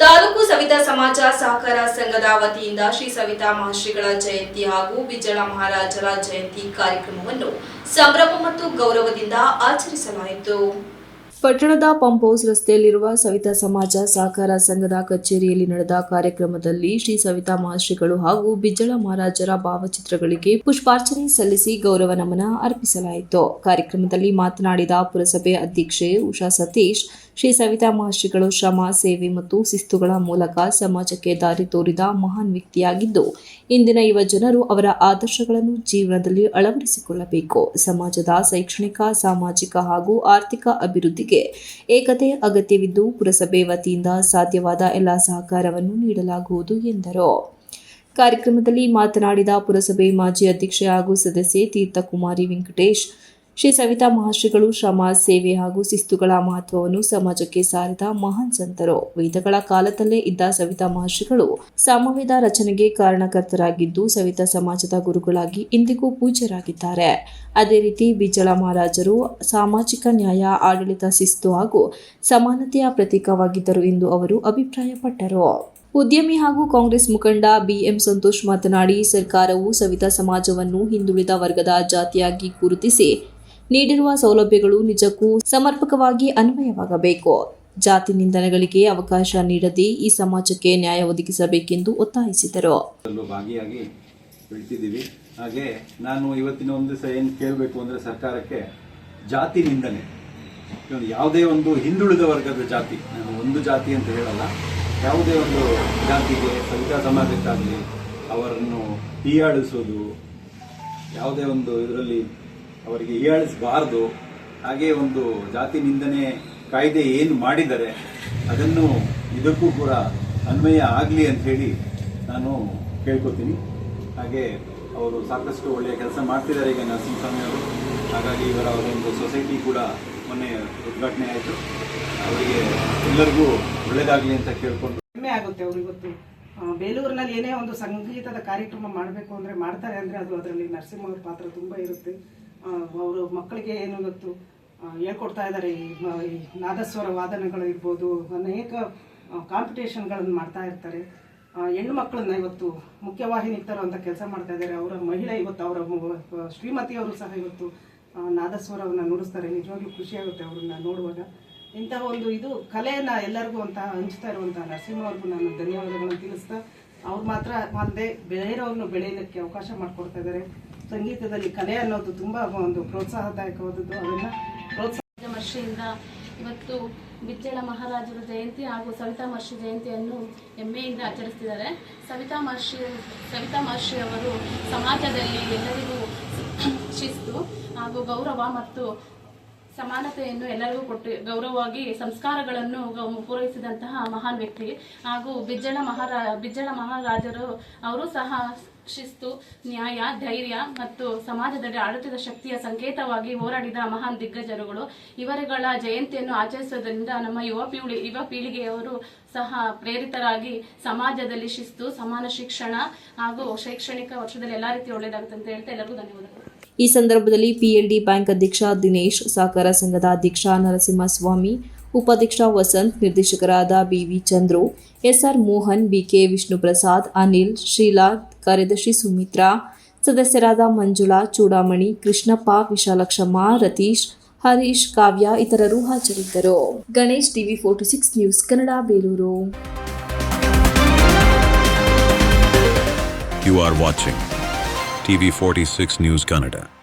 ತಾಲೂಕು ಸವಿತಾ ಸಮಾಜ ಸಹಕಾರ ಸಂಘದ ವತಿಯಿಂದ ಶ್ರೀ ಸವಿತಾ ಮಹರ್ಷಿಗಳ ಜಯಂತಿ ಹಾಗೂ ಬಿಜಳ ಮಹಾರಾಜರ ಜಯಂತಿ ಕಾರ್ಯಕ್ರಮವನ್ನು ಸಂಭ್ರಮ ಮತ್ತು ಗೌರವದಿಂದ ಆಚರಿಸಲಾಯಿತು. ಪಟ್ಟಣದ ಪಂಪ್ ಹೌಸ್ ರಸ್ತೆಯಲ್ಲಿರುವ ಸವಿತಾ ಸಮಾಜ ಸಹಕಾರ ಸಂಘದ ಕಚೇರಿಯಲ್ಲಿ ನಡೆದ ಕಾರ್ಯಕ್ರಮದಲ್ಲಿ ಶ್ರೀ ಸವಿತಾ ಮಹರ್ಷಿಗಳು ಹಾಗೂ ಬಿಜ್ಜಳ ಮಹಾರಾಜರ ಭಾವಚಿತ್ರಗಳಿಗೆ ಪುಷ್ಪಾರ್ಚನೆ ಸಲ್ಲಿಸಿ ಗೌರವ ನಮನ ಅರ್ಪಿಸಲಾಯಿತು. ಕಾರ್ಯಕ್ರಮದಲ್ಲಿ ಮಾತನಾಡಿದ ಪುರಸಭೆ ಅಧ್ಯಕ್ಷೆ ಉಷಾ ಸತೀಶ್, ಶ್ರೀ ಸವಿತಾ ಮಹರ್ಷಿಗಳು ಶ್ರಮ, ಸೇವೆ ಮತ್ತು ಶಿಸ್ತುಗಳ ಮೂಲಕ ಸಮಾಜಕ್ಕೆ ದಾರಿ ತೋರಿದ ಮಹಾನ್ ವ್ಯಕ್ತಿಯಾಗಿದ್ದು, ಇಂದಿನ ಯುವ ಜನರು ಅವರ ಆದರ್ಶಗಳನ್ನು ಜೀವನದಲ್ಲಿ ಅಳವಡಿಸಿಕೊಳ್ಳಬೇಕು. ಸಮಾಜದ ಶೈಕ್ಷಣಿಕ, ಸಾಮಾಜಿಕ ಹಾಗೂ ಆರ್ಥಿಕ ಅಭಿವೃದ್ಧಿಗೆ ಏಕತೆ, ಅಗತ್ಯವಿದ್ದು ಪುರಸಭೆ ವತಿಯಿಂದ ಸಾಧ್ಯವಾದ ಎಲ್ಲ ಸಹಕಾರವನ್ನು ನೀಡಲಾಗುವುದು ಎಂದರು. ಕಾರ್ಯಕ್ರಮದಲ್ಲಿ ಮಾತನಾಡಿದ ಪುರಸಭೆ ಮಾಜಿ ಅಧ್ಯಕ್ಷೆ ಹಾಗೂ ಸದಸ್ಯೆ ತೀರ್ಥಕುಮಾರಿ ವೆಂಕಟೇಶ್ ಶ್ರೀ ಸವಿತಾ ಮಹರ್ಷಿಗಳು ಶ್ರಮ, ಸೇವೆ ಹಾಗೂ ಶಿಸ್ತುಗಳ ಮಹತ್ವವನ್ನು ಸಮಾಜಕ್ಕೆ ಸಾರಿದ ಮಹಾನ್ ಸಂತರು. ವೇದಗಳ ಕಾಲದಲ್ಲೇ ಇದ್ದ ಸವಿತಾ ಮಹರ್ಷಿಗಳು ಸಾಮವೇದ ರಚನೆಗೆ ಕಾರಣಕರ್ತರಾಗಿದ್ದು ಸವಿತಾ ಸಮಾಜದ ಗುರುಗಳಾಗಿ ಇಂದಿಗೂ ಪೂಜ್ಯರಾಗಿದ್ದಾರೆ. ಅದೇ ರೀತಿ ಬಿಜಳ ಮಹಾರಾಜರು ಸಾಮಾಜಿಕ ನ್ಯಾಯ, ಆಡಳಿತ, ಶಿಸ್ತು ಹಾಗೂ ಸಮಾನತೆಯ ಪ್ರತೀಕವಾಗಿದ್ದರು ಎಂದು ಅವರು ಅಭಿಪ್ರಾಯಪಟ್ಟರು. ಉದ್ಯಮಿ ಹಾಗೂ ಕಾಂಗ್ರೆಸ್ ಮುಖಂಡ ಬಿಎಂ ಸಂತೋಷ್ ಮಾತನಾಡಿ, ಸರ್ಕಾರವು ಸವಿತಾ ಸಮಾಜವನ್ನು ಹಿಂದುಳಿದ ವರ್ಗದ ಜಾತಿಯಾಗಿ ಗುರುತಿಸಿ ನೀಡಿರುವ ಸೌಲಭ್ಯಗಳು ನಿಜಕ್ಕೂ ಸಮರ್ಪಕವಾಗಿ ಅನ್ವಯವಾಗಬೇಕು. ಜಾತಿ ನಿಂದನೆಗಳಿಗೆ ಅವಕಾಶ ನೀಡದೆ ಈ ಸಮಾಜಕ್ಕೆ ನ್ಯಾಯ ಒದಗಿಸಬೇಕೆಂದು ಒತ್ತಾಯಿಸಿದರು. ಹಾಗೆ ನಾನು ಇವತ್ತಿನ ಒಂದು ದಿವಸ ಏನು ಕೇಳಬೇಕು ಅಂದರೆ ಸರ್ಕಾರಕ್ಕೆ ಜಾತಿ ನಿಂದನೆ. ಯಾವುದೇ ಒಂದು ಹಿಂದುಳಿದ ವರ್ಗದ ಜಾತಿ, ನಾನು ಒಂದು ಜಾತಿ ಅಂತ ಹೇಳಲ್ಲ, ಯಾವುದೇ ಒಂದು ಜಾತಿಗೆ, ಸವಿತಾ ಸಮಾಜಕ್ಕಾಗಲಿ ಅವರನ್ನು ಹೀಯಾಡಿಸೋದು ಯಾವುದೇ ಒಂದು ಇದರಲ್ಲಿ ಅವರಿಗೆ ಹೀಯಾಳಿಸಬಾರ್ದು ಹಾಗೆ ಒಂದು ಜಾತಿ ನಿಂದನೆ ಕಾಯ್ದೆ ಏನು ಮಾಡಿದರೆ ಅದನ್ನು ಇದಕ್ಕೂ ಕೂಡ ಅನ್ವಯ ಆಗಲಿ ಅಂತ ಹೇಳಿ ನಾನು ಕೇಳ್ಕೊತೀನಿ. ಹಾಗೆ ಅವರು ಸಾಕಷ್ಟು ಒಳ್ಳೆಯ ಕೆಲಸ ಮಾಡ್ತಿದ್ದಾರೆ ಈಗ ನರಸಿಂಹಸ್ವಾಮಿ ಅವರು. ಹಾಗಾಗಿ ಇವರ ಒಂದು ಸೊಸೈಟಿ ಕೂಡ ಮೊನ್ನೆ ಉದ್ಘಾಟನೆ ಆಯಿತು. ಅವರಿಗೆ ಎಲ್ಲರಿಗೂ ಒಳ್ಳೆಯದಾಗಲಿ ಅಂತ ಕೇಳ್ಕೊಂಡು ಹೆಮ್ಮೆ ಆಗುತ್ತೆ ಅವ್ರು ಇವತ್ತು ಬೇಲೂರಿನಲ್ಲಿ ಏನೇ ಒಂದು ಸಂಗೀತದ ಕಾರ್ಯಕ್ರಮ ಮಾಡಬೇಕು ಅಂದರೆ ಮಾಡ್ತಾರೆ ಅಂದರೆ ಅದು ಅದರಲ್ಲಿ ನರಸಿಂಹ ಅವ್ರ ಪಾತ್ರ ತುಂಬ ಇರುತ್ತೆ. ಅವರು ಮಕ್ಕಳಿಗೆ ಏನು ಇವತ್ತು ಹೇಳ್ಕೊಡ್ತಾ ಇದ್ದಾರೆ ಈ ನಾದಸ್ವರ ವಾದನಗಳು ಇರ್ಬೋದು ಅನೇಕ ಕಾಂಪಿಟೇಷನ್ಗಳನ್ನು ಮಾಡ್ತಾ ಇರ್ತಾರೆ. ಹೆಣ್ಣು ಮಕ್ಕಳನ್ನ ಇವತ್ತು ಮುಖ್ಯವಾಹಿನಿ ತರುವಂಥ ಕೆಲಸ ಮಾಡ್ತಾ ಇದ್ದಾರೆ ಅವರ ಮಹಿಳೆ ಇವತ್ತು ಅವರ ಶ್ರೀಮತಿಯವರು ಸಹ ಇವತ್ತು ನಾದಸ್ವರವನ್ನು ನುಡಿಸ್ತಾರೆ. ನಿಜವಾಗ್ಲೂ ಖುಷಿಯಾಗುತ್ತೆ ಅವ್ರನ್ನ ನೋಡುವಾಗ. ಇಂತಹ ಒಂದು ಇದು ಕಲೆಯನ್ನ ಎಲ್ಲರಿಗೂ ಅಂತ ಹಂಚ್ತಾ ಇರುವಂಥ ನರಸಿಂಹ ಅವ್ರಿಗೂ ನಾನು ಧನ್ಯವಾದಗಳನ್ನು ತಿಳಿಸ್ತಾ, ಅವ್ರು ಮಾತ್ರ ಅಲ್ಲದೆ ಬೇರೆಯವ್ರನ್ನು ಬೆಳೆಯಲಿಕ್ಕೆ ಅವಕಾಶ ಮಾಡಿಕೊಡ್ತಾ ಇದ್ದಾರೆ ಸಂಗೀತದಲ್ಲಿ ಕಲೆ ಅನ್ನೋದು ತುಂಬ ಒಂದು ಪ್ರೋತ್ಸಾಹದಾಯಕವಾದದ್ದು. ಅದನ್ನ ಪ್ರೋತ್ಸಾಹ ಇವತ್ತು ಬಿಜ್ಜಳ ಮಹಾರಾಜರ ಜಯಂತಿ ಹಾಗೂ ಸವಿತಾ ಮಹರ್ಷಿ ಜಯಂತಿಯನ್ನು ಹೆಮ್ಮೆಯಿಂದ ಆಚರಿಸ್ತಿದ್ದಾರೆ. ಸವಿತಾ ಮಹರ್ಷಿ ಸವಿತಾ ಮಹರ್ಷಿ ಅವರು ಸಮಾಜದಲ್ಲಿ ಎಲ್ಲರಿಗೂ ಶಿಸ್ತು ಹಾಗೂ ಗೌರವ ಮತ್ತು ಸಮಾನತೆಯನ್ನು ಎಲ್ಲರಿಗೂ ಕೊಟ್ಟು ಗೌರವವಾಗಿ ಸಂಸ್ಕಾರಗಳನ್ನು ಪೂರೈಸಿದಂತಹ ಮಹಾನ್ ವ್ಯಕ್ತಿ ಹಾಗೂ ಬಿಜ್ಜಳ ಮಹಾರಾ, ಬಿಜ್ಜಳ ಮಹಾರಾಜರು, ಅವರು ಸಹ ಶಿಸ್ತು, ನ್ಯಾಯ, ಧೈರ್ಯ ಮತ್ತು ಸಮಾಜದಲ್ಲಿ ಆಡಳಿತದ ಶಕ್ತಿಯ ಸಂಕೇತವಾಗಿ ಹೋರಾಡಿದ ಮಹಾನ್ ದಿಗ್ಗಜರುಗಳು. ಇವರುಗಳ ಜಯಂತಿಯನ್ನು ಆಚರಿಸುವುದರಿಂದ ನಮ್ಮ ಯುವ ಪೀಳಿ, ಯುವ ಪೀಳಿಗೆಯವರು ಸಹ ಪ್ರೇರಿತರಾಗಿ ಸಮಾಜದಲ್ಲಿ ಶಿಸ್ತು, ಸಮಾನ ಶಿಕ್ಷಣ ಹಾಗೂ ಶೈಕ್ಷಣಿಕ ವರ್ಷದಲ್ಲಿ ಎಲ್ಲ ರೀತಿ ಒಳ್ಳೆಯದಾಗುತ್ತೆ ಅಂತ ಹೇಳ್ತಾ ಎಲ್ಲರಿಗೂ ಧನ್ಯವಾದಗಳು. ಈ ಸಂದರ್ಭದಲ್ಲಿ ಪಿಎಲ್ಡಿ ಬ್ಯಾಂಕ್ ಅಧ್ಯಕ್ಷ ದಿನೇಶ್ ಸಹಕಾರ ಸಂಘದ ಅಧ್ಯಕ್ಷ ನರಸಿಂಹಸ್ವಾಮಿ, ಉಪಾಧ್ಯಕ್ಷ ವಸಂತ್, ನಿರ್ದೇಶಕರಾದ B V Chandru, S R Mohan B K Vishnuprasad, Anil Shrila ಕಾರ್ಯದರ್ಶಿ ಸುಮಿತ್ರಾ, ಸದಸ್ಯರಾದ ಮಂಜುಳಾ, ಚೂಡಾಮಣಿ, ಕೃಷ್ಣಪ್ಪ, ವಿಶಾಲಕ್ಷಮ್ಮ, ರತೀಶ್, ಹರೀಶ್, ಕಾವ್ಯ ಇತರರು ಹಾಜರಿದ್ದರು. Ganesh TV forty six news Kannada, Belur. You TV46 News Canada.